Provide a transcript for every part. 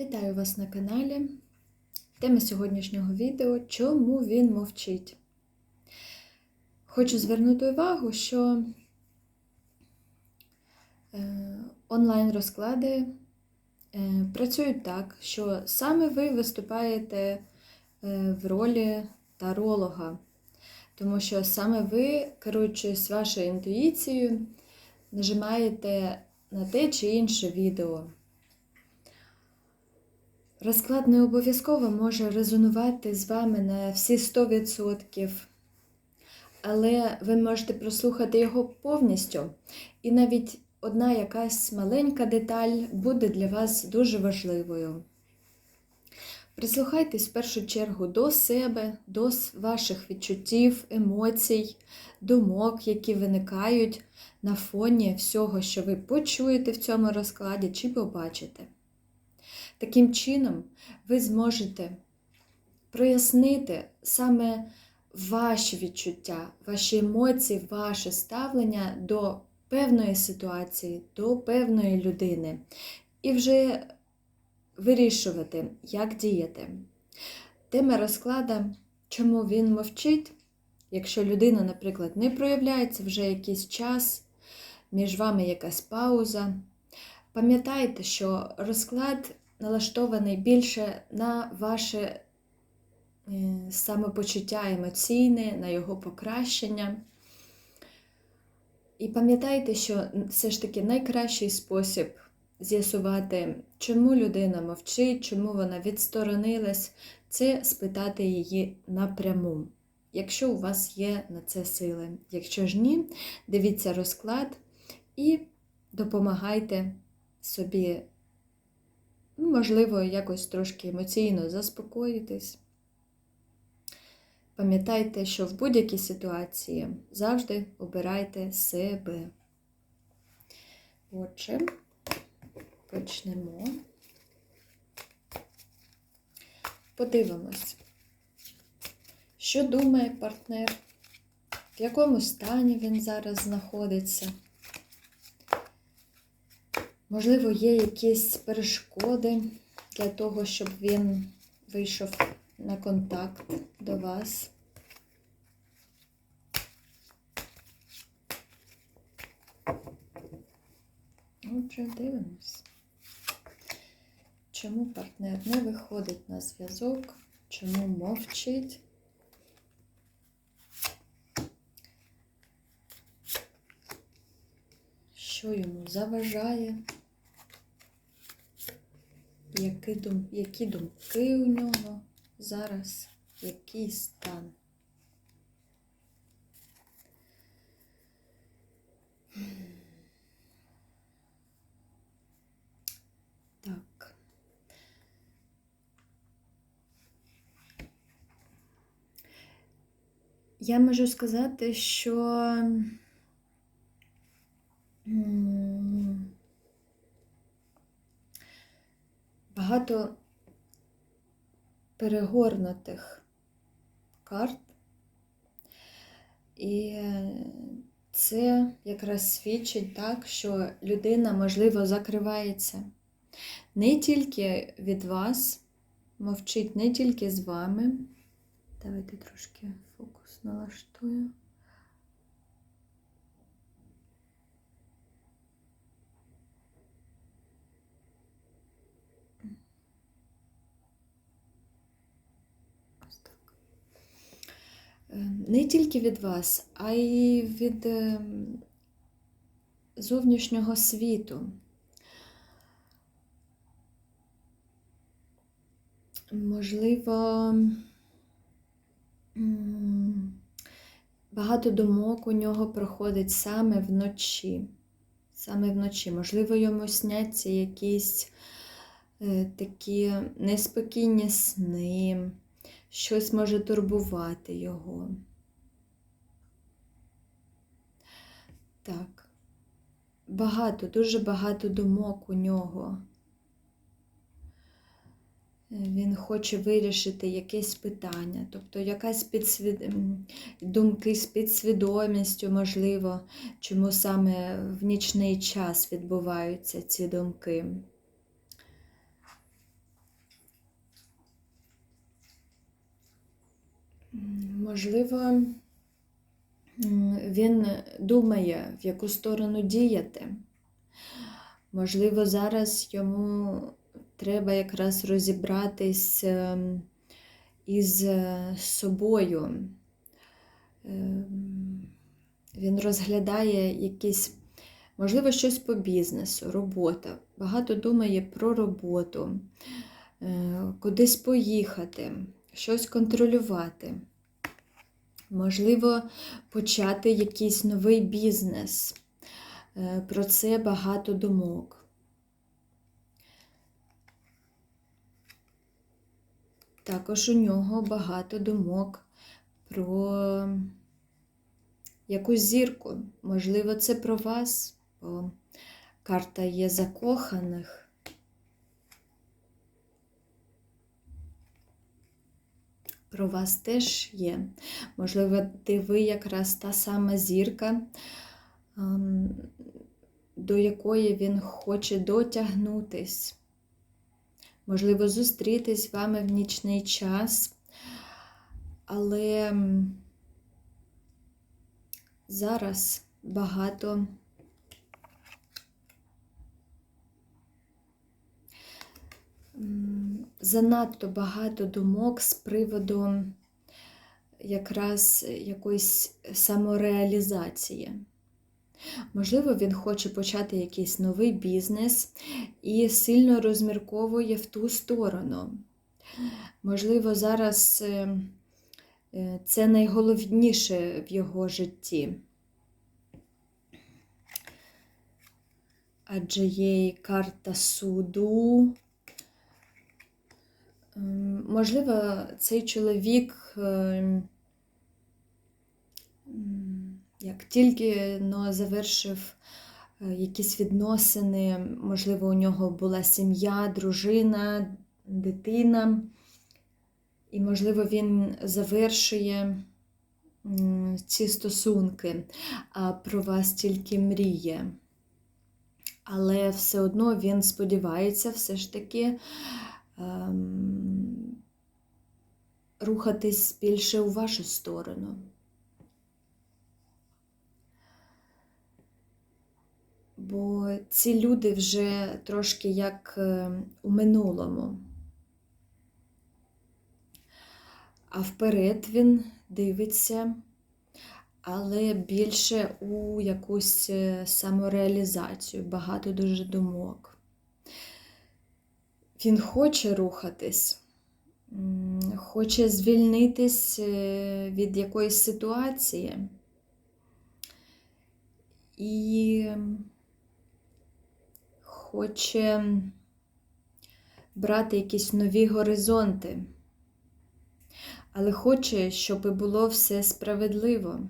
Вітаю вас на каналі. Тема сьогоднішнього відео Чому він мовчить? Хочу звернути увагу, що е, онлайн-розклади е, працюють так, що саме ви виступаєте е, в ролі таролога, тому що саме ви, керуючись вашою інтуїцією, нажимаєте на те чи інше відео. Розклад не обов'язково може резонувати з вами на всі 100%, але ви можете прослухати його повністю, і навіть одна якась маленька деталь буде для вас дуже важливою. Прислухайтесь в першу чергу до себе, до ваших відчуттів, емоцій, думок, які виникають на фоні всього, що ви почуєте в цьому розкладі чи побачите. Таким чином, ви зможете прояснити саме ваші відчуття, ваші емоції, ваше ставлення до певної ситуації, до певної людини. І вже вирішувати, як діяти. Тема розклада, чому він мовчить, якщо людина, наприклад, не проявляється вже якийсь час, між вами якась пауза. Пам'ятайте, що розклад налаштований більше на ваше е, самопочуття емоційне, на його покращення. І пам'ятайте, що все ж таки найкращий спосіб з'ясувати, чому людина мовчить, чому вона відсторонилась, це спитати її напряму. Якщо у вас є на це сили. Якщо ж ні, дивіться розклад і допомагайте собі можливо, якось трошки емоційно заспокоїтись. Пам'ятайте, що в будь-якій ситуації завжди обирайте себе. Отже, почнемо. Подивимось, що думає партнер, в якому стані він зараз знаходиться. Можливо, є якісь перешкоди для того, щоб він вийшов на контакт до вас. Отже, дивимось. Чому партнер не виходить на зв'язок? Чому мовчить? Що йому заважає? Які, дум... які думки у нього зараз, який стан. Так. Я можу сказати, що багато перегорнутих карт, і це якраз свідчить так, що людина, можливо, закривається не тільки від вас, мовчить не тільки з вами. Давайте трошки фокус налаштую. Не тільки від вас, а й від ем, зовнішнього світу. Можливо, багато думок у нього проходить саме вночі. Саме вночі. Можливо, йому сняться якісь е, такі неспокійні сни щось може турбувати його. Так, багато, дуже багато думок у нього. Він хоче вирішити якесь питання, тобто якась підсвід... думки з підсвідомістю, можливо, чому саме в нічний час відбуваються ці думки. Можливо, він думає, в яку сторону діяти. Можливо, зараз йому треба якраз розібратись ем, із собою. Ем, Він розглядає якісь, можливо, щось по бізнесу, робота. Багато думає про роботу, е, кудись поїхати, щось контролювати. Можливо, почати якийсь новий бізнес. Е, Про це багато думок. Також у нього багато думок про якусь зірку. Можливо, це про вас, бо карта є закоханих. Про вас теж є. Можливо, ти ви якраз та сама зірка, ем, до якої він хоче дотягнутись. Можливо, зустрітись з вами в нічний час, але зараз багато занадто багато думок з приводу якраз якоїсь самореалізації. Можливо, він хоче почати якийсь новий бізнес і сильно розмірковує в ту сторону. Можливо, зараз е, е, це найголовніше в його житті. Адже є і карта суду. Ем, Можливо, цей чоловік ем, як тільки но завершив е, якісь відносини, можливо, у нього була сім'я, дружина, дитина, і, можливо, він завершує ці стосунки, а про вас тільки мріє. Але все одно він сподівається все ж таки рухатись більше у вашу сторону. Бо ці люди вже трошки як е, у минулому. А вперед він дивиться, але більше у якусь е, самореалізацію, багато дуже думок. Він хоче рухатись, хоче звільнитись е, від якоїсь ситуації. І хоче брати якісь нові горизонти, але хоче, щоб було все справедливо.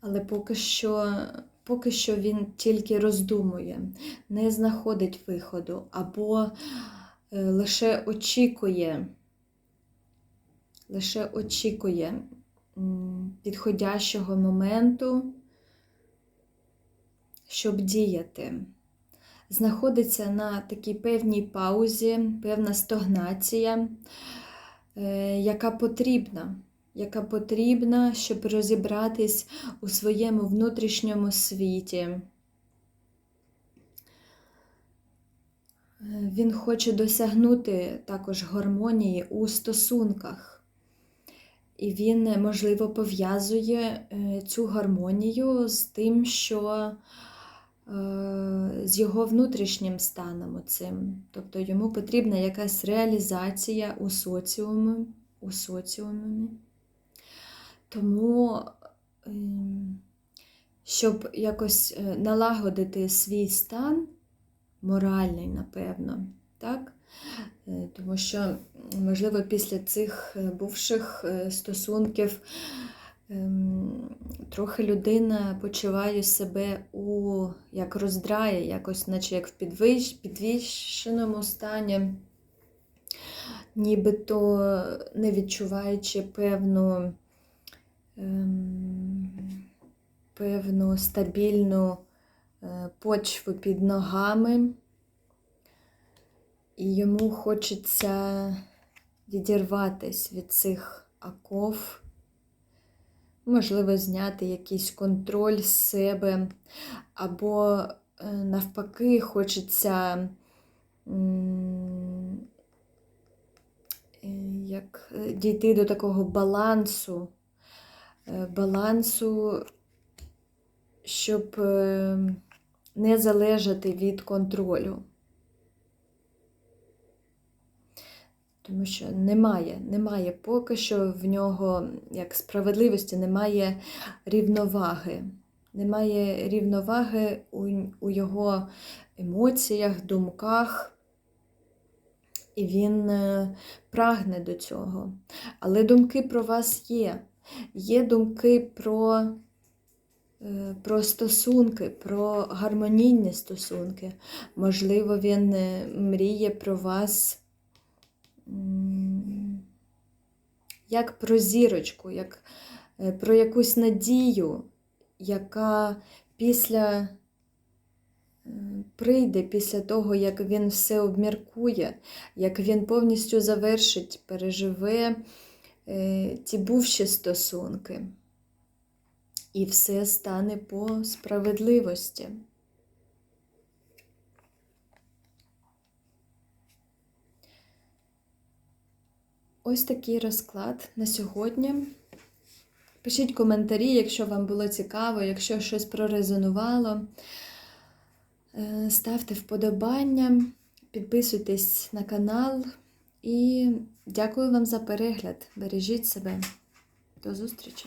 Але поки що, поки що він тільки роздумує, не знаходить виходу або е, лише очікує, лише очікує підходящого моменту, щоб діяти. Знаходиться на такій певній паузі, певна стогнація, е, яка потрібна, яка потрібна, щоб розібратись у своєму внутрішньому світі. Е, Він хоче досягнути також гармонії у стосунках. І він, можливо, пов'язує е, цю гармонію з тим, що е, з його внутрішнім станом цим. Тобто йому потрібна якась реалізація у соціумі. У соціумі. Тому, ем, щоб якось е, налагодити свій стан, моральний, напевно, так? Е, Тому що, можливо, після цих е, бувших стосунків ем, трохи людина почуває себе у як роздрає, якось, наче як в підвищ, підвищеному стані, нібито не відчуваючи певну, певну стабільну е, почву під ногами. І йому хочеться відірватись від цих оков, можливо, зняти якийсь контроль з себе, або е, навпаки, хочеться е, як дійти до такого балансу, балансу, щоб е, не залежати від контролю. Тому що немає, немає поки що в нього, як справедливості, немає рівноваги. Немає рівноваги у, у його емоціях, думках, і він е, прагне до цього. Але думки про вас є. Є думки про, е, про стосунки, про гармонійні стосунки. Можливо, він е, мріє про вас як про зірочку, як е, про якусь надію, яка після прийде після того, як він все обміркує, як він повністю завершить, переживе ті бувші стосунки. І все стане по справедливості. Ось такий розклад на сьогодні. Пишіть коментарі, якщо вам було цікаво, якщо щось прорезонувало. Е, Ставте вподобання, підписуйтесь на канал і дякую вам за перегляд. Бережіть себе. До зустрічі!